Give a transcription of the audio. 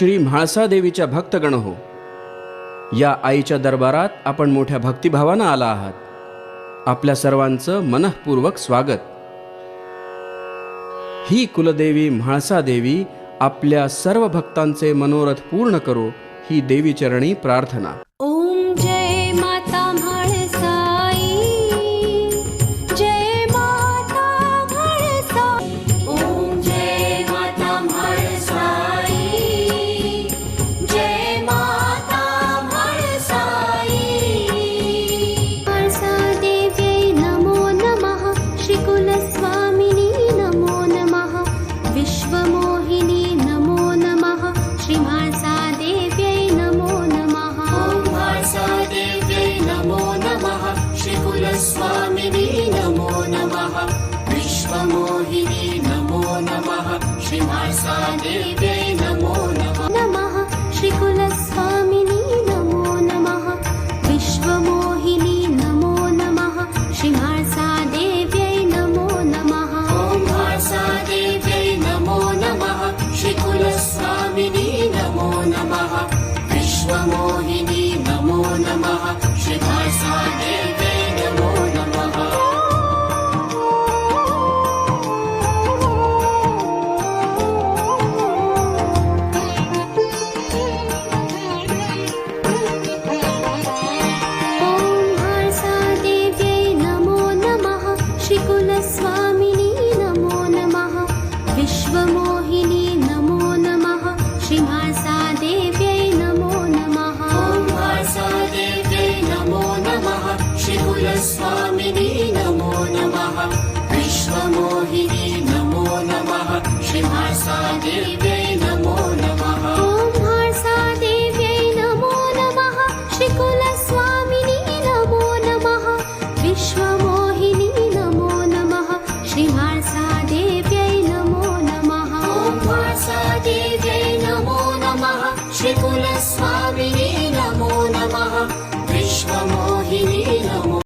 श्री म्हाळसा देवीच्या भक्तगण हो. या आईच्या दरबारात आपण मोठ्या भक्तिभावानं आला आहात. आपल्या सर्वांचं मनःपूर्वक स्वागत. ही कुलदेवी म्हाळसा देवी आपल्या सर्व भक्तांचे मनोरथ पूर्ण करो ही देवीचरणी प्रार्थना. श्रीकुलस्वामिनी नमो नमः। विश्वमोहिनी नमो नमः। श्रीमासादेव्यै नमो नमः। नमः। श्रीकुलस्वामिनी नमो नमः। विश्वमोहिनी नमो नमः। श्री म्हाळसा देव्यै नमो नमः। ॐ देव्यै नमो नमः। श्रीकुलस्वामिनी नमो नमः विश्वमोहिनी नमो नमः। श्री म्हाळसा देव्यै नमो नमः। ॐ देव्यै नमो श्रीकुलस्वामिनी नमो नमः। विश्वमोहिनी नमो नमः। श्रीमासादेव्यै नमो नमः